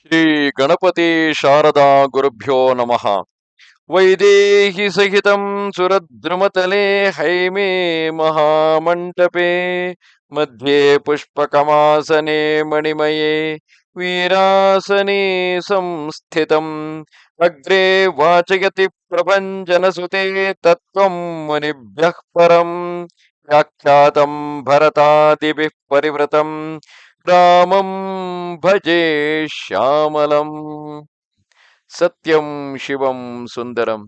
ಶ್ರೀ ಗಣಪತಿ ಶಾರದಾ ಗುರುಭ್ಯೋ ನಮಃ. ವೈದೇಹಿ ಸಹಿತಂ ಸುರದ್ರುಮತಲೆ ಹೈಮೇ ಮಹಾಮಂಟಪೆ. ಮಧ್ಯೆ ಪುಷ್ಪಕಮಾಸನೆ ಮಣಿಮಯೇ. ವೀರಾಸನೆ ಸಂಸ್ಥಿತಂ. ಅಗ್ರೆ ವಾಚಯತಿ ಪ್ರಭಂಜನಸುತೆ ತತ್ವಂ ಮುನಿಭ್ಯಃ ಪರಂ. ವ್ಯಾಖ್ಯಾತಂ ಭರತಾದಿಭಿಃ ಪರಿವೃತಂ. ರಾಮಂ ಭಜೆ ಶ್ಯಾಮಲಂ ಸತ್ಯಂ ಶಿವಂ ಸುಂದರಂ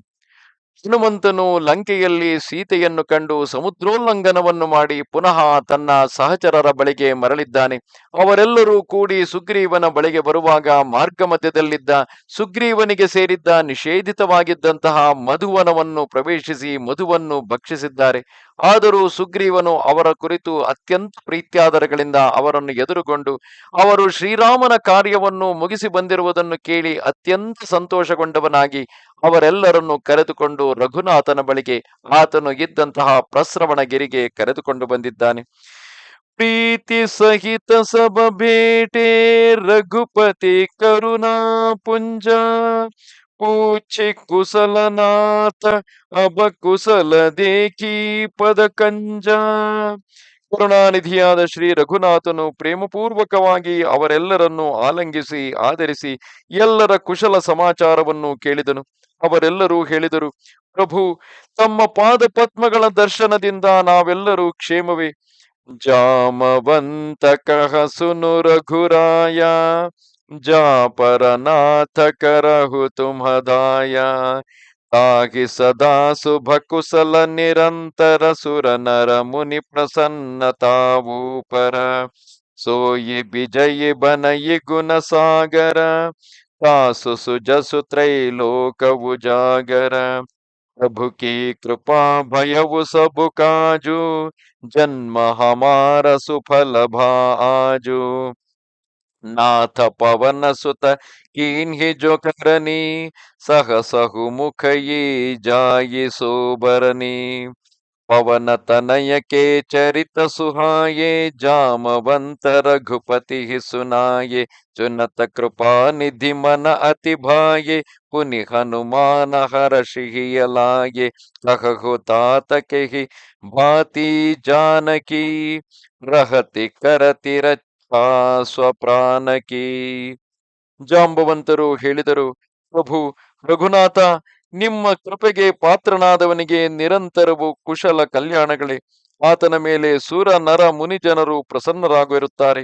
ಹನುಮಂತನು ಲಂಕೆಯಲ್ಲಿ ಸೀತೆಯನ್ನು ಕಂಡು ಸಮುದ್ರೋಲ್ಲಂಘನವನ್ನು ಮಾಡಿ ಪುನಃ ತನ್ನ ಸಹಚರರ ಬಳಿಗೆ ಮರಳಿದ್ದಾನೆ. ಅವರೆಲ್ಲರೂ ಕೂಡಿ ಸುಗ್ರೀವನ ಬಳಿಗೆ ಬರುವಾಗ ಮಾರ್ಗ ಮಧ್ಯದಲ್ಲಿದ್ದ ಸುಗ್ರೀವನಿಗೆ ಸೇರಿದ್ದ ನಿಷೇಧಿತವಾಗಿದ್ದಂತಹ ಮಧುವನವನ್ನು ಪ್ರವೇಶಿಸಿ ಮಧುವನ್ನು ಭಕ್ಷಿಸಿದ್ದಾರೆ. ಆದರೂ ಸುಗ್ರೀವನು ಅವರ ಕುರಿತು ಅತ್ಯಂತ ಪ್ರೀತ್ಯಾದರಗಳಿಂದ ಅವರನ್ನು ಎದುರುಗೊಂಡು, ಅವರು ಶ್ರೀರಾಮನ ಕಾರ್ಯವನ್ನು ಮುಗಿಸಿ ಬಂದಿರುವುದನ್ನು ಕೇಳಿ ಅತ್ಯಂತ ಸಂತೋಷಗೊಂಡವನಾಗಿ ಅವರೆಲ್ಲರನ್ನು ಕರೆದುಕೊಂಡು ರಘುನಾಥನ ಬಳಿಗೆ ಆತನು ಇದ್ದಂತಹ ಪ್ರಸ್ರವಣಗಿರಿಗೆ ಕರೆದುಕೊಂಡು ಬಂದಿದ್ದಾನೆ. ಪ್ರೀತಿ ಸಹಿತ ಸಬ ಭೇಟೆ, ರಘುಪತಿ ಕರುಣಾ ಪುಂಜ ಪೂಚಿ ಕುಸಲನಾಥ ಅಬ ಕುಸಲ ದೇಕಿ ಪದ ಕಂಜ. ಕರುಣಾನಿಧಿಯಾದ ಶ್ರೀ ರಘುನಾಥನು ಪ್ರೇಮಪೂರ್ವಕವಾಗಿ ಅವರೆಲ್ಲರನ್ನು ಆಲಂಗಿಸಿ, ಆಧರಿಸಿ ಎಲ್ಲರ ಕುಶಲ ಸಮಾಚಾರವನ್ನು ಕೇಳಿದನು. ಅವರೆಲ್ಲರೂ ಹೇಳಿದರು, ಪ್ರಭು, ತಮ್ಮ ಪಾದ ಪದ್ಮಗಳ ದರ್ಶನದಿಂದ ನಾವೆಲ್ಲರೂ ಕ್ಷೇಮವೇ. ಜಾಮವಂತ ಕಹಸುನು ರಘುರಾಯ. जा पर नाथ करहु तुम हदाया, ताकि सदा शुभ कुशल निरंतर सुर नर मुनि प्रसन्नताऊ पर। सोयि विजय बनय गुण सागर तासु सुजसु त्रैलोक उजागर। प्रभु की कृपा भयउ सब काजू, जन्म हमार सुफल भाजू। ನಾಥ ಪವನ ಸುತ ಕೀನ್ಹಿ ಜೋಕರನಿ ಸಹಸಹು ಮುಖಯಿ ಜಾಯಿ ಸೋಬರನಿ ಪವನ ತನಯಕೆ ಚರಿತ ಸುಹಾಯೇ ಜಾಮವಂತ ರಘುಪತಿ ಸುನಾಯೇ ಚುನತ ಕೃಪಾ ನಿಧಿ ಮನ ಅತಿ ಭಾಯೆ ಪುನಿ ಹನುಮಾನ ಹರಷಿಹಿಯಲಾಯೆ ಕಹು ತಾತಕೆ ಭಾತಿ ಜಾನಕಿ ರಹತಿ ಕರತಿರ ಆ ಸ್ವಪ್ರಾಣಕಿ ಜಾಂಬವಂತರು ಹೇಳಿದರು, ಪ್ರಭು ರಘುನಾಥ, ನಿಮ್ಮ ಕೃಪೆಗೆ ಪಾತ್ರನಾದವನಿಗೆ ನಿರಂತರವು ಕುಶಲ ಕಲ್ಯಾಣಗಳೇ. ಆತನ ಮೇಲೆ ಸೂರ ನರ ಮುನಿಜನರು ಪ್ರಸನ್ನರಾಗಿರುತ್ತಾರೆ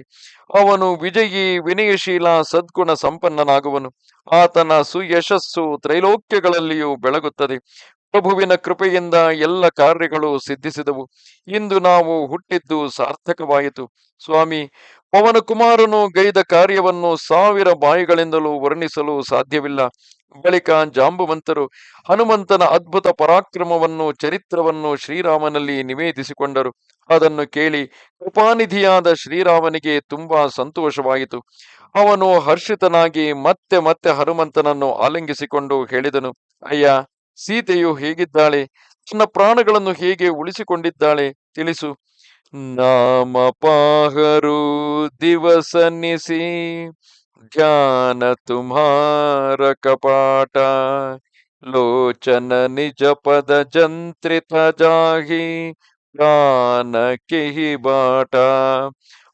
ಅವನು ವಿಜಯಿ ವಿನಯಶೀಲ ಸದ್ಗುಣ ಸಂಪನ್ನನಾಗುವನು. ಆತನ ಸುಯಶಸ್ಸು ತ್ರೈಲೋಕ್ಯಗಳಲ್ಲಿಯೂ ಬೆಳಗುತ್ತದೆ. ಪ್ರಭುವಿನ ಕೃಪೆಯಿಂದ ಎಲ್ಲ ಕಾರ್ಯಗಳು ಸಿದ್ಧಿಸಿದವು. ಇಂದು ನಾವು ಹುಟ್ಟಿದ್ದು ಸಾರ್ಥಕವಾಯಿತು. ಸ್ವಾಮಿ ಪವನ ಕುಮಾರನು ಗೈದ ಕಾರ್ಯವನ್ನು ಸಾವಿರ ಬಾಯಿಗಳಿಂದಲೂ ವರ್ಣಿಸಲು ಸಾಧ್ಯವಿಲ್ಲ. ಬಳಿಕ ಜಾಂಬುವಂತರು ಹನುಮಂತನ ಅದ್ಭುತ ಪರಾಕ್ರಮವನ್ನು, ಚರಿತ್ರವನ್ನು ಶ್ರೀರಾಮನಲ್ಲಿ ನಿವೇದಿಸಿಕೊಂಡರು. ಅದನ್ನು ಕೇಳಿ ಕೃಪಾನಿಧಿಯಾದ ಶ್ರೀರಾಮನಿಗೆ ತುಂಬಾ ಸಂತೋಷವಾಯಿತು. ಅವನು ಹರ್ಷಿತನಾಗಿ ಮತ್ತೆ ಮತ್ತೆ ಹನುಮಂತನನ್ನು ಆಲಿಂಗಿಸಿಕೊಂಡು ಹೇಳಿದನು, ಅಯ್ಯ, ಸೀತೆಯು ಹೇಗಿದ್ದಾಳೆ? ತನ್ನ ಪ್ರಾಣಗಳನ್ನು ಹೇಗೆ ಉಳಿಸಿಕೊಂಡಿದ್ದಾಳೆ? ತಿಳಿಸು. ನಾಮ ಪಾಹರು ದಿವಸನಿಸಿ ಧ್ಯಾನ ತುಮಾರ ಕಪಾಟ ಲೋಚನ ನಿಜ ಪದ ಜಂತ್ರಿತ ಜಾಹಿ ಪ್ರಾಣ ಕಿಹಿ ಬಾಟ.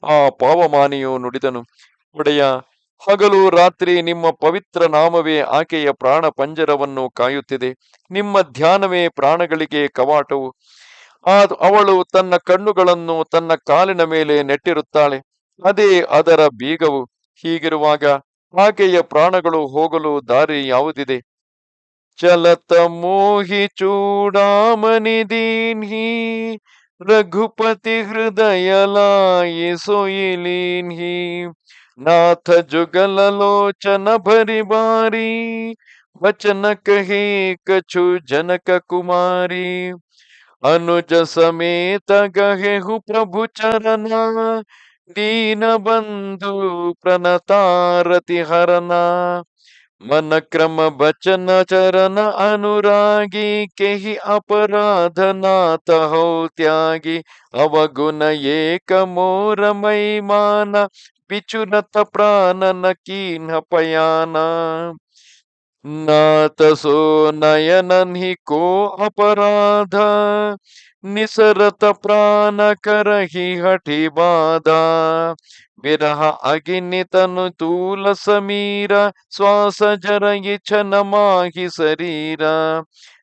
ಆ ಪಾವಮಾನಿಯು ನುಡಿದನು, ಒಡೆಯ, ಹಗಲು ರಾತ್ರಿ ನಿಮ್ಮ ಪವಿತ್ರ ನಾಮವೇ ಆಕೆಯ ಪ್ರಾಣ ಪಂಜರವನ್ನು ಕಾಯುತ್ತಿದೆ. ನಿಮ್ಮ ಧ್ಯಾನವೇ ಪ್ರಾಣಗಳಿಗೆ ಕವಾಟವು. ಅವಳು ತನ್ನ ಕಣ್ಣುಗಳನ್ನು ತನ್ನ ಕಾಲಿನ ಮೇಲೆ ನೆಟ್ಟಿರುತ್ತಾಳೆ. ಅದೇ ಅದರ ಬೀಗವು ಹೀಗಿರುವಾಗ ಆಕೆಯ ಪ್ರಾಣಗಳು ಹೋಗಲು ದಾರಿ ಯಾವುದಿದೆ? ಚಲತ ಮೋಹಿ ಚೂಡಾಮನಿ ದೀನ್ಹಿ, ರಘುಪತಿ ಹೃದಯ ಲಾಯಿ ಸೊಯಿಲೀನ್ಹಿ ನಾಥ ಜುಗಲ ಲೋಚನ ಭರಿ ಬಾರಿ, ವಚನ ಕಹಿ ಕಚು ಜನಕ ಕುಮಾರಿ अनुज समेत गहेहु प्रभु चरना दीन बंधु प्रणतारति हरना मन क्रम बचन चरण अनुरागी के ही अपराध नाथ हो त्यागी। अवगुण एक मोर मई माना बिचुनत प्राण न कीन पयाना। ನಾತಸೋ ನಯನನ್ ಹಿ ಕೋ ಅಪರಾಧ, ನಿಸರತ ಪ್ರಾಣ ಕರಹಿ ಹಠಿ ಬಾಧ. ವಿರಹ ಅಗಿನಿತನು ತೂಲ ಸಮೀರ, ಶ್ವಾಸ ಜರಗಿ ಛನ ಮಾಹಿ ಶರೀರ.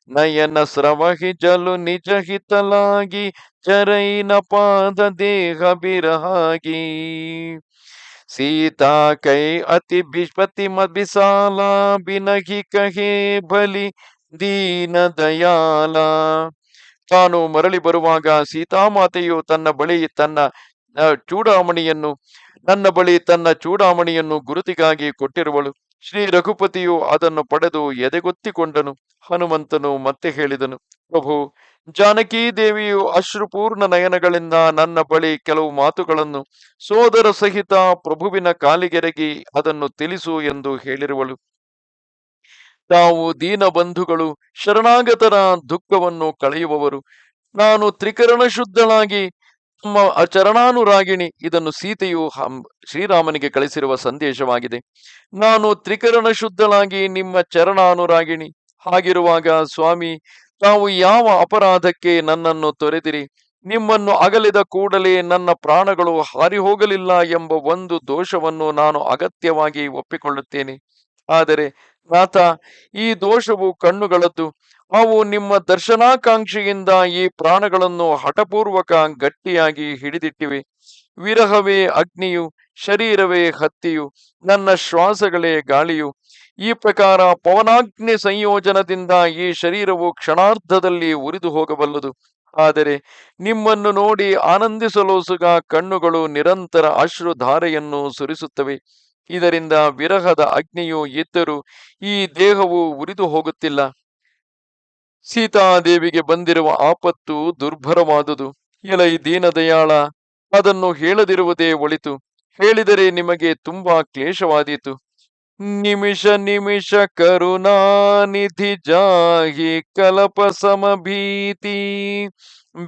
ನಯನ ಸ್ರವಹಿ ಜಲು ನಿಜ ಹಿತಲಾಗಿ ಚರೈನ ಪಾದ ದೇಹ ಬಿರಹಾಗಿ. ಸೀತಾ ಕೈ ಅತಿ ಬಿಷ್ಪತಿ ಮದ್ಬಿಸಾಲ ಬಿನಹಿ ಕಹಿ ಬಲಿ ದೀನ ದಯಾಲ ತಾನು ಮರಳಿ ಬರುವಾಗ ಸೀತಾಮಾತೆಯು ತನ್ನ ಬಳಿ ತನ್ನ ಚೂಡಾಮಣಿಯನ್ನು, ನನ್ನ ಬಳಿ ತನ್ನ ಚೂಡಾಮಣಿಯನ್ನು ಗುರುತಿಗಾಗಿ ಕೊಟ್ಟಿರುವಳು. ಶ್ರೀ ರಘುಪತಿಯು ಅದನ್ನು ಪಡೆದು ಎದೆಗೊತ್ತಿಕೊಂಡನು. ಹನುಮಂತನು ಮತ್ತೆ ಹೇಳಿದನು, ಪ್ರಭು, ಜಾನಕಿ ದೇವಿಯು ಅಶ್ರುಪೂರ್ಣ ನಯನಗಳಿಂದ ನನ್ನ ಬಳಿ ಕೆಲವು ಮಾತುಗಳನ್ನು ಸೋದರ ಸಹಿತ ಪ್ರಭುವಿನ ಕಾಲಿಗೆರಗಿ ಅದನ್ನು ತಿಳಿಸು ಎಂದು ಹೇಳಿರುವಳು. ತಾವು ದೀನ ಬಂಧುಗಳು, ಶರಣಾಗತರ ದುಃಖವನ್ನು ಕಳೆಯುವವರು. ನಾನು ತ್ರಿಕರಣ ಶುದ್ಧಳಾಗಿ ನಮ್ಮ ಚರಣಾನುರಾಗಿಣಿ ಇದನ್ನು ಸೀತೆಯು ಶ್ರೀರಾಮನಿಗೆ ಕಳಿಸಿರುವ ಸಂದೇಶವಾಗಿದೆ. ನಾನು ತ್ರಿಕರಣ ಶುದ್ಧಳಾಗಿ ನಿಮ್ಮ ಚರಣಾನುರಾಗಿಣಿ. ಹಾಗಿರುವಾಗ ಸ್ವಾಮಿ, ತಾವು ಯಾವ ಅಪರಾಧಕ್ಕೆ ನನ್ನನ್ನು ತೊರೆದಿರಿ? ನಿಮ್ಮನ್ನು ಅಗಲಿದ ಕೂಡಲೇ ನನ್ನ ಪ್ರಾಣಗಳು ಹಾರಿ ಹೋಗಲಿಲ್ಲ ಎಂಬ ಒಂದು ದೋಷವನ್ನು ನಾನು ಅಗತ್ಯವಾಗಿ ಒಪ್ಪಿಕೊಳ್ಳುತ್ತೇನೆ. ಆದರೆ ನಾಥ ಈ ದೋಷವು ಕಣ್ಣುಗಳದ್ದು. ಅವು ನಿಮ್ಮ ದರ್ಶನಾಕಾಂಕ್ಷೆಯಿಂದ ಈ ಪ್ರಾಣಗಳನ್ನು ಹಠಪೂರ್ವಕ ಗಟ್ಟಿಯಾಗಿ ಹಿಡಿದಿಟ್ಟಿವೆ. ವಿರಹವೇ ಅಗ್ನಿಯು, ಶರೀರವೇ ಹತ್ತಿಯು, ನನ್ನ ಶ್ವಾಸಗಳೇ ಗಾಳಿಯು. ಈ ಪ್ರಕಾರ ಪವನಾಗ್ನಿ ಸಂಯೋಜನದಿಂದ ಈ ಶರೀರವು ಕ್ಷಣಾರ್ಧದಲ್ಲಿ ಉರಿದು ಹೋಗಬಲ್ಲದು. ಆದರೆ ನಿಮ್ಮನ್ನು ನೋಡಿ ಆನಂದಿಸಲೋಸುಗ ಕಣ್ಣುಗಳು ನಿರಂತರ ಅಶ್ರುಧಾರೆಯನ್ನು ಸುರಿಸುತ್ತವೆ. ಇದರಿಂದ ವಿರಹದ ಅಗ್ನಿಯು ಇದ್ದರೂ ಈ ದೇಹವು ಉರಿದು ಹೋಗುತ್ತಿಲ್ಲ. ಸೀತಾದೇವಿಗೆ ಬಂದಿರುವ ಆಪತ್ತು ದುರ್ಭರವಾದುದು. ಎಲೈ ದೀನದಯಾಳ, ಅದನ್ನು ಹೇಳದಿರುವುದೇ ಒಳಿತು. ಹೇಳಿದರೆ ನಿಮಗೆ ತುಂಬಾ ಕ್ಲೇಶವಾದೀತು. ನಿಮಿಷ ನಿಮಿಷ ಕರುಣಾನಿಧಿ ಜಾಹಿ ಕಲಪ ಸಮಭೀತಿ,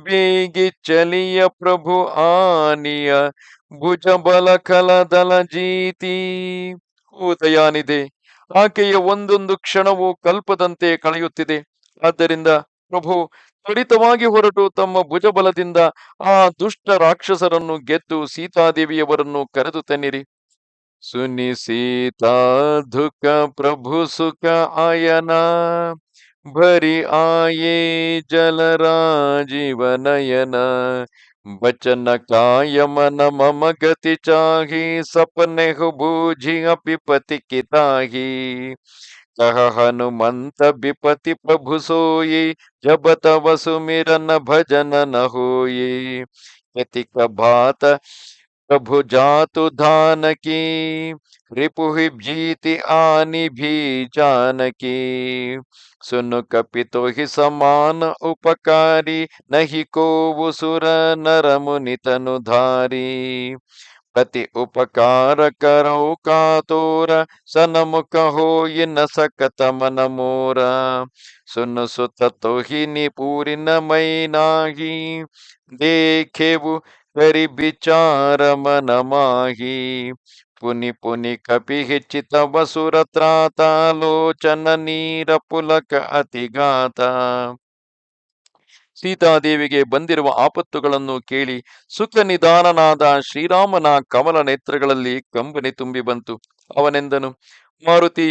ಬೇಗಿ ಚಲಿಯ ಪ್ರಭು ಆನಿಯ ಭುಜ ಬಲ ಕಲದಲ ಜೀತಿ. ದಯಾನಿದೆ ಆಕೆಯ ಒಂದೊಂದು ಕ್ಷಣವು ಕಲ್ಪದಂತೆ ಕಳೆಯುತ್ತಿದೆ. ಆದ್ದರಿಂದ ಪ್ರಭು ತ್ವರಿತವಾಗಿ ಹೊರಟು ತಮ್ಮ ಭುಜಬಲದಿಂದ ಆ ದುಷ್ಟ ರಾಕ್ಷಸರನ್ನು ಗೆದ್ದು ಸೀತಾದೇವಿಯವರನ್ನು ಕರೆದು ತನ್ನಿರಿ. ಸುನಿ ಸೀತಾ ದುಃಖ ಪ್ರಭು ಸುಖ ಆಯನ, ಭರಿ ಆಯೇ ಜಲರಾಜೀವನಯನ ಬಚನ ಕಾಯಮನ ಮಮ ಗತಿ ಚಾಹಿ, ಸಪನೆಹು ಬೂಜಿ ಅಪಿ ಪತಿ ಕಿತಾಹಿ कह हनुमंत विपति प्रभु सोई जब तव सुमिरन भजन न होई यति भात प्रभु जातु धान की रिपुहि जीति आनि भी जानकी। सुन कपितो ही समान उपकारी, नहीं को सुर नर मुनि तनु ప్రతి ఉపకారకరౌ కాతోర సనముఖ హోయి సకత మనమోర సునసుత తోహిని పూరినమైనాహి దేఖేవు కరి విచారమనమాహి పుని పుని కపి హెచ్చిత వసురత్రాతాలోచన నీర పులక అతిగాత ಸೀತಾದೇವಿಗೆ ಬಂದಿರುವ ಆಪತ್ತುಗಳನ್ನು ಕೇಳಿ ಸುಖ ನಿಧಾನನಾದ ಶ್ರೀರಾಮನ ಕಮಲ ನೇತ್ರಗಳಲ್ಲಿ ಕಂಬನಿ ತುಂಬಿ ಬಂತು. ಅವನೆಂದನು, ಮಾರುತಿ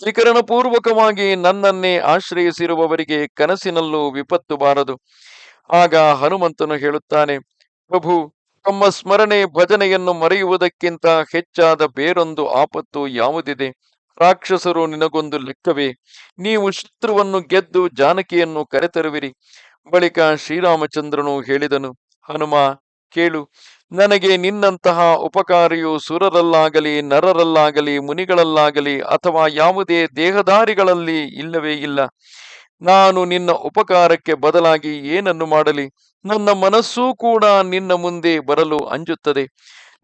ತ್ರಿಕರಣ ಪೂರ್ವಕವಾಗಿ ನನ್ನನ್ನೇ ಆಶ್ರಯಿಸಿರುವವರಿಗೆ ಕನಸಿನಲ್ಲೂ ವಿಪತ್ತು ಬಾರದು. ಆಗ ಹನುಮಂತನು ಹೇಳುತ್ತಾನೆ, ಪ್ರಭು, ತಮ್ಮ ಸ್ಮರಣೆ ಭಜನೆಯನ್ನು ಮರೆಯುವುದಕ್ಕಿಂತ ಹೆಚ್ಚಾದ ಬೇರೊಂದು ಆಪತ್ತು ಯಾವುದಿದೆ? ರಾಕ್ಷಸರು ನಿನಗೊಂದು ಲೆಕ್ಕವೇ? ನೀವು ಶತ್ರುವನ್ನು ಗೆದ್ದು ಜಾನಕಿಯನ್ನು ಕರೆತರುವಿರಿ. ಬಳಿಕ ಶ್ರೀರಾಮಚಂದ್ರನು ಹೇಳಿದನು, ಹನುಮ, ಕೇಳು, ನನಗೆ ನಿನ್ನಂತಹ ಉಪಕಾರಿಯು ಸುರರಲ್ಲಾಗಲಿ, ನರರಲ್ಲಾಗಲಿ, ಮುನಿಗಳಲ್ಲಾಗಲಿ ಅಥವಾ ಯಾವುದೇ ದೇಹದಾರಿಗಳಲ್ಲಿ ಇಲ್ಲವೇ ಇಲ್ಲ. ನಾನು ನಿನ್ನ ಉಪಕಾರಕ್ಕೆ ಬದಲಾಗಿ ಏನನ್ನು ಮಾಡಲಿ? ನನ್ನ ಮನಸ್ಸೂ ಕೂಡ ನಿನ್ನ ಮುಂದೆ ಬರಲು ಅಂಜುತ್ತದೆ.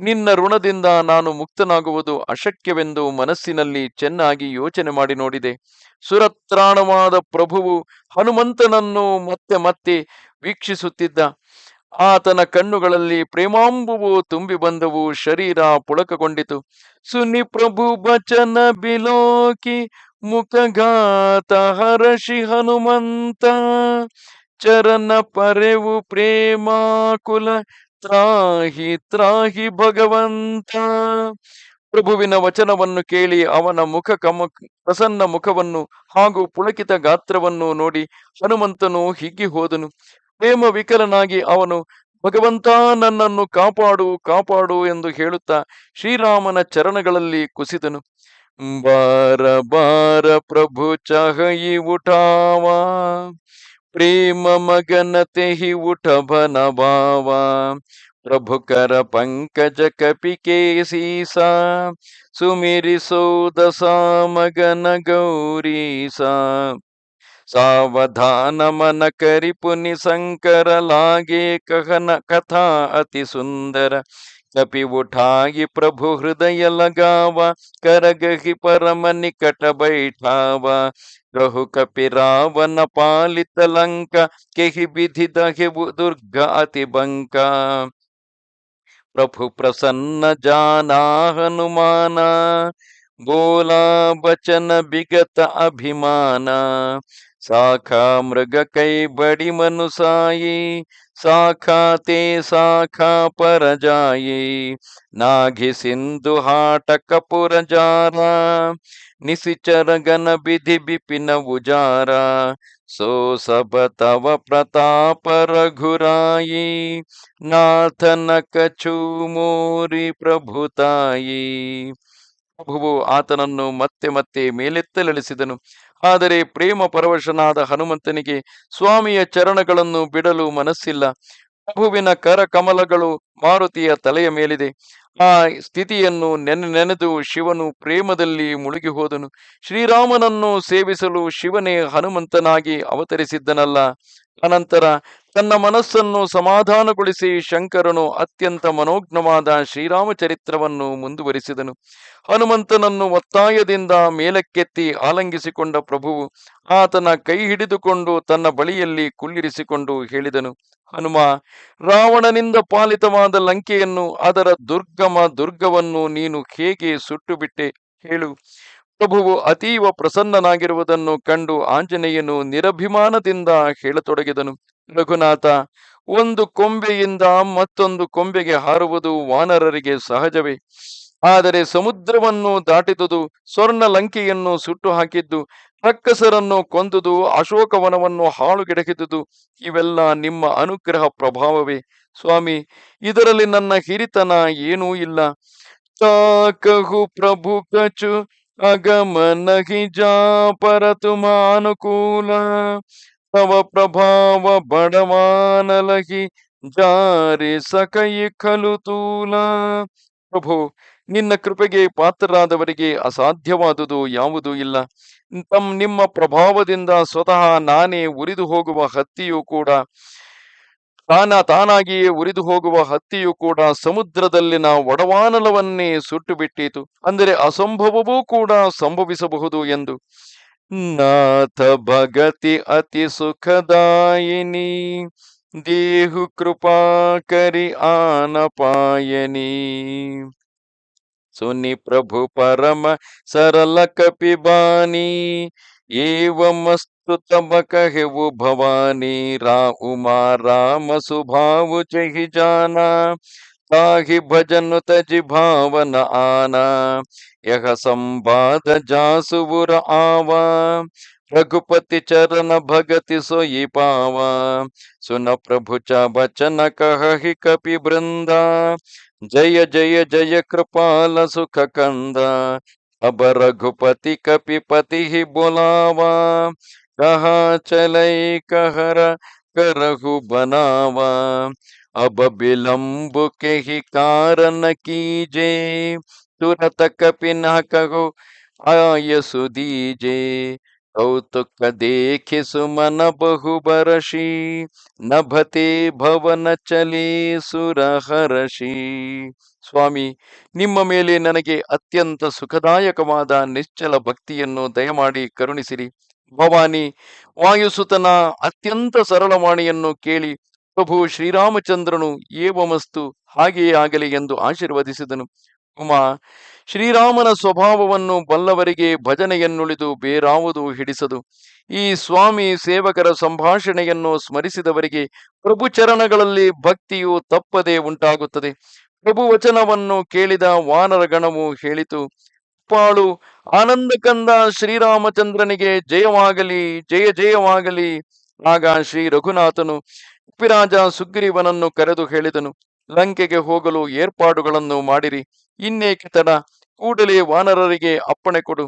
ನಿನ್ನ ಋಣದಿಂದ ನಾನು ಮುಕ್ತನಾಗುವುದು ಅಶಕ್ಯವೆಂದು ಮನಸ್ಸಿನಲ್ಲಿ ಚೆನ್ನಾಗಿ ಯೋಚನೆ ಮಾಡಿ ನೋಡಿದೆ. ಸುರತ್ರಾಣವಾದ ಪ್ರಭುವು ಹನುಮಂತನನ್ನು ಮತ್ತೆ ಮತ್ತೆ ವೀಕ್ಷಿಸುತ್ತಿದ್ದ. ಆತನ ಕಣ್ಣುಗಳಲ್ಲಿ ಪ್ರೇಮಾಂಬುವು ತುಂಬಿ ಬಂದವು, ಶರೀರ ಪುಳಕಗೊಂಡಿತು. ಸುನಿ ಪ್ರಭು ಬಚನ ಬಿಲೋಕಿ ಮುಖಘಾತ ಹರಷಿ ಹನುಮಂತ, ಚರಣ ಪರೆವು ಪ್ರೇಮಾಕುಲ ತ್ರಾಹಿ ತ್ರಾಹಿ ಭಗವಂತ. ಪ್ರಭುವಿನ ವಚನವನ್ನು ಕೇಳಿ ಅವನ ಮುಖ ಕಮ, ಪ್ರಸನ್ನ ಮುಖವನ್ನು ಹಾಗೂ ಪುಳಕಿತ ಗಾತ್ರವನ್ನು ನೋಡಿ ಹನುಮಂತನು ಹಿಗ್ಗಿ ಹೋದನು. ಪ್ರೇಮ ವಿಕಲನಾಗಿ ಅವನು, ಭಗವಂತ, ನನ್ನನ್ನು ಕಾಪಾಡು ಕಾಪಾಡು ಎಂದು ಹೇಳುತ್ತಾ ಶ್ರೀರಾಮನ ಚರಣಗಳಲ್ಲಿ ಕುಸಿದನು. ಬಾರ ಬಾರ, ಪ್ರಭು ಚಹಯಿ ಉಠಾವಾ ಪ್ರೇಮ ಮಗನತೆ ಹಿ ಉಠಬನ ಭಾವ, ಪ್ರಭುಕರ ಪಂಕಜ ಕಪಿಕೇಸೀಸ ಸುಮಿರಿಸೋದ ಮಗನ ಗೌರೀಸ ಸಾವಧಾನ ಮನ ಕರಿ ಪುನಿ ಸಂಕರ ಲಾಗೆ ಕಹನ ಕಥಾ ಅತಿ ಸುಂದರ. कपि उठाई प्रभु हृदय लगावा कर गही परम निकट बैठावा। कहु कपि रावण पालित लंका, केहि विधि दहि दुर्ग अति बंका। प्रभु प्रसन्न जाना हनुमाना, बोला बचन विगत अभिमाना। ಸಾಖಾ ಮೃಗ ಕೈ ಬಡಿ ಮನುಸಾಯಿ, ಸಾಖಾ ತೇ ಸಾಖಾ ಪರಜಾಯಿ. ನಾಗಿ ಸಿಂಧು ಹಾಟ ಕಪುರ ಜಾರ ನಿಸಿಚರಗನ ಬಿಧಿ ಬಿಪಿನ ಉಜಾರ. ಸೋ ಸಬ ತವ ಪ್ರತಾಪ ರಘುರಾಯಿ, ನಾಥನ ಕಚೂ ಮೋರಿ ಪ್ರಭುತಾಯಿ ಪ್ರಭುವು ಆತನನ್ನು ಮತ್ತೆ ಮತ್ತೆ ಮೇಲೆತ್ತಲೆಳಿಸಿದನು. ಆದರೆ ಪ್ರೇಮ ಪರವಶನಾದ ಹನುಮಂತನಿಗೆ ಸ್ವಾಮಿಯ ಚರಣಗಳನ್ನು ಬಿಡಲು ಮನಸ್ಸಿಲ್ಲ. ಪ್ರಭುವಿನ ಕರ ಕಮಲಗಳು ಮಾರುತಿಯ ತಲೆಯ ಮೇಲಿದೆ. ಆ ಸ್ಥಿತಿಯನ್ನು ನೆನೆ ನೆನೆದು ಶಿವನು ಪ್ರೇಮದಲ್ಲಿ ಮುಳುಗಿ ಹೋದನು ಶ್ರೀರಾಮನನ್ನು ಸೇವಿಸಲು ಶಿವನೇ ಹನುಮಂತನಾಗಿ ಅವತರಿಸಿದ್ದನಲ್ಲ. ಅನಂತರ ತನ್ನ ಮನಸ್ಸನ್ನು ಸಮಾಧಾನಗೊಳಿಸಿ ಶಂಕರನು ಅತ್ಯಂತ ಮನೋಜ್ಞವಾದ ಶ್ರೀರಾಮಚರಿತ್ರವನ್ನು ಮುಂದುವರಿಸಿದನು. ಹನುಮಂತನನ್ನು ಒತ್ತಾಯದಿಂದ ಮೇಲಕ್ಕೆತ್ತಿ ಆಲಂಗಿಸಿಕೊಂಡ ಪ್ರಭುವು ಆತನ ಕೈ ಹಿಡಿದುಕೊಂಡು ತನ್ನ ಬಳಿಯಲ್ಲಿ ಕುಳ್ಳಿರಿಸಿಕೊಂಡು ಹೇಳಿದನು. ಹನುಮ, ರಾವಣನಿಂದ ಪಾಲಿತವಾದ ಲಂಕೆಯನ್ನು ಅದರ ದುರ್ಗಮ ದುರ್ಗವನ್ನು ನೀನು ಹೇಗೆ ಸುಟ್ಟುಬಿಟ್ಟೆ ಹೇಳು. ಪ್ರಭುವು ಅತೀವ ಪ್ರಸನ್ನನಾಗಿರುವುದನ್ನು ಕಂಡು ಆಂಜನೇಯನು ನಿರಭಿಮಾನದಿಂದ ಹೇಳತೊಡಗಿದನು. ರಘುನಾಥ, ಒಂದು ಕೊಂಬೆಯಿಂದ ಮತ್ತೊಂದು ಕೊಂಬೆಗೆ ಹಾರುವುದು ವಾನರರಿಗೆ ಸಹಜವೇ? ಆದರೆ ಸಮುದ್ರವನ್ನು ದಾಟಿದುದು ಸ್ವರ್ಣ ಲಂಕೆಯನ್ನು ಸುಟ್ಟು ಹಾಕಿದ್ದು ರಕ್ಕಸರನ್ನು ಕೊಂದುದು, ಅಶೋಕವನವನ್ನು ಹಾಳುಗೆಡಗಿದುದು ಇವೆಲ್ಲ ನಿಮ್ಮ ಅನುಗ್ರಹ ಪ್ರಭಾವವೇ? ಸ್ವಾಮಿ, ಇದರಲ್ಲಿ ನನ್ನ ಹಿರಿತನ ಏನೂ ಇಲ್ಲ. ತಾಕಹು ಪ್ರಭು ಕಚು ಅಗಮನ ಹಿ ಜಾ ಪರತುಮ ತವ ಪ್ರಭಾವ ಬಡವಾನಲಹಿ ಜಾರಿ ಸಕೈ ಖಲು ತೂಲ. ಪ್ರಭು, ನಿನ್ನ ಕೃಪೆಗೆ ಪಾತ್ರರಾದವರಿಗೆ ಅಸಾಧ್ಯವಾದುದು ಯಾವುದೂ ಇಲ್ಲ. ತಮ್ ನಿಮ್ಮ ಪ್ರಭಾವದಿಂದ ಸ್ವತಃ ನಾನೇ ಉರಿದು ಹೋಗುವ ಹತ್ತಿಯೂ ಕೂಡ ತಾನ ತಾನಾಗಿಯೇ ಉರಿದು ಹೋಗುವ ಹತ್ತಿಯು ಕೂಡ ಸಮುದ್ರದಲ್ಲಿನ ಒಡವಾನಲವನ್ನೇ ಸುಟ್ಟು ಬಿಟ್ಟಿತು ಅಂದರೆ ಅಸಂಭವವೂ ಕೂಡ ಸಂಭವಿಸಬಹುದು ಎಂದು. ನಾಥ ಭಗತಿ ಅತಿ ಸುಖದಾಯಿನಿ, ದೇಹು ಕೃಪಾಕರಿ ಆನಪಾಯನಿ ಸುನಿ ಪ್ರಭು ಪರಮ ಸರಳ ಕಪಿಬಾನಿ, ಏವಮಸ್ತು तो सुतमक हेवु भवानी रा उमा, राम सुभाव चहि जाना, ताहि भजन तज भावन आना, यह संवाद जासुर आवा, रघुपति चरण भगति सोई पावा, सुन प्रभु च वचन कहि कपि वृंदा, जय जय जय कृपाल सुख कंदा अब रघुपति कपिपति ही बोलावा कहा चलई कहर करहु बनावा अब विलंब के ही कारण कीजे तुरत कपि न कहो आयसु दीजे कौतुक देखि सुमन बहु बरशी नभते ಭವನ ಚಲಿ ಸುರ ಹರಷಿ ಸ್ವಾಮಿ ನಿಮ್ಮ ಮೇಲೆ ನನಗೆ ಅತ್ಯಂತ ಸುಖದಾಯಕವಾದ ನಿಶ್ಚಲ ಭಕ್ತಿಯನ್ನು ದಯಮಾಡಿ ಕರುಣಿಸಿರಿ ಭವಾನಿ ವಾಯುಸುತನ ಅತ್ಯಂತ ಸರಳವಾಣಿಯನ್ನು ಕೇಳಿ ಪ್ರಭು ಶ್ರೀರಾಮಚಂದ್ರನು ಏವಮಸ್ತು ಹಾಗೆಯೇ ಆಗಲಿ ಎಂದು ಆಶೀರ್ವದಿಸಿದನು. ಉಮಾ, ಶ್ರೀರಾಮನ ಸ್ವಭಾವವನ್ನು ಬಲ್ಲವರಿಗೆ ಭಜನೆಯನ್ನುಳಿದು ಬೇರಾವುದು ಹಿಡಿಸದು. ಈ ಸ್ವಾಮಿ ಸೇವಕರ ಸಂಭಾಷಣೆಯನ್ನು ಸ್ಮರಿಸಿದವರಿಗೆ ಪ್ರಭು ಚರಣಗಳಲ್ಲಿ ಭಕ್ತಿಯು ತಪ್ಪದೆ ಉಂಟಾಗುತ್ತದೆ. ಪ್ರಭು ವಚನವನ್ನು ಕೇಳಿದ ವಾನರ ಗಣವು ಹೇಳಿತು ಆನಂದ ಕಂದ ಶ್ರೀರಾಮಚಂದ್ರನಿಗೆ ಜಯವಾಗಲಿ, ಜಯ ಜಯವಾಗಲಿ. ಆಗ ಶ್ರೀ ರಘುನಾಥನು ಉಪ್ಪಿರಾಜ ಸುಗ್ರೀವನನ್ನು ಕರೆದು ಹೇಳಿದನು, ಲಂಕೆಗೆ ಹೋಗಲು ಏರ್ಪಾಡುಗಳನ್ನು ಮಾಡಿರಿ. ಇನ್ನೇಕೆ ತಡ ಕೂಡಲೇ ವಾನರರಿಗೆ ಅಪ್ಪಣೆ ಕೊಡು.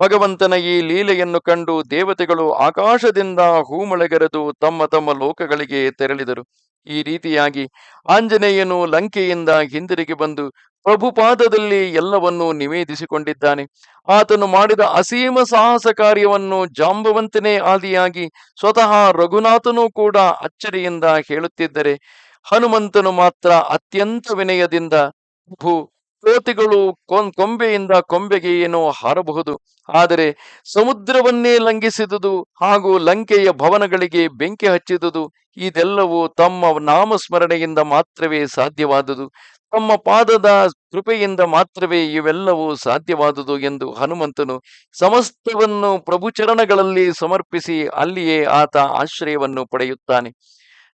ಭಗವಂತನ ಈ ಲೀಲೆಯನ್ನು ಕಂಡು ದೇವತೆಗಳು ಆಕಾಶದಿಂದ ಹೂಮಳೆಗರೆದು ತಮ್ಮ ತಮ್ಮ ಲೋಕಗಳಿಗೆ ತೆರಳಿದರು. ಈ ರೀತಿಯಾಗಿ ಆಂಜನೇಯನು ಲಂಕೆಯಿಂದ ಹಿಂದಿರುಗಿ ಬಂದು ಪ್ರಭುಪಾದದಲ್ಲಿ ಎಲ್ಲವನ್ನೂ ನಿವೇದಿಸಿಕೊಂಡಿದ್ದಾನೆ. ಆತನು ಮಾಡಿದ ಅಸೀಮ ಸಾಹಸ ಕಾರ್ಯವನ್ನು ಜಾಂಬವಂತನೇ ಆದಿಯಾಗಿ ಸ್ವತಃ ರಘುನಾಥನೂ ಕೂಡ ಅಚ್ಚರಿಯಿಂದ ಹೇಳುತ್ತಿದ್ದರೆ, ಹನುಮಂತನು ಮಾತ್ರ ಅತ್ಯಂತ ವಿನಯದಿಂದ ಪ್ರಭು ಕೋತಿಗಳು ಕೊಂಬೆಯಿಂದ ಕೊಂಬೆಗೆ ಏನೋ ಹಾರಬಹುದು. ಆದರೆ ಸಮುದ್ರವನ್ನೇ ಲಂಘಿಸಿದುದು ಹಾಗೂ ಲಂಕೆಯ ಭವನಗಳಿಗೆ ಬೆಂಕಿ ಹಚ್ಚಿದುದು, ಇದೆಲ್ಲವೂ ತಮ್ಮ ನಾಮಸ್ಮರಣೆಯಿಂದ ಮಾತ್ರವೇ ಸಾಧ್ಯವಾದುದು. ತಮ್ಮ ಪಾದದ ಕೃಪೆಯಿಂದ ಮಾತ್ರವೇ ಇವೆಲ್ಲವೂ ಸಾಧ್ಯವಾದುದು ಎಂದು ಹನುಮಂತನು ಸಮಸ್ತವನ್ನು ಪ್ರಭುಚರಣಗಳಲ್ಲಿ ಸಮರ್ಪಿಸಿ ಅಲ್ಲಿಯೇ ಆತ ಆಶ್ರಯವನ್ನು ಪಡೆಯುತ್ತಾನೆ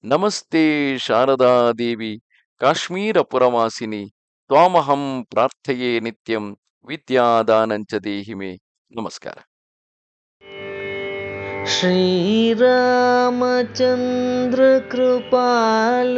ನಮಸ್ತೆ ಶಾರದಾ ದೇವಿ ಕಾಶ್ಮೀರ ಪುರವಾಸಿನಿ ತ್ವಾಮಹಂ ಪ್ರಾರ್ಥಯೇ ನಿತ್ಯಂ ವಿದ್ಯಾದಾನಂಚ ದೇಹಿಮೆ ನಮಸ್ಕಾರ श्रीरामचन्द्र कृपाल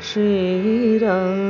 श्रीराम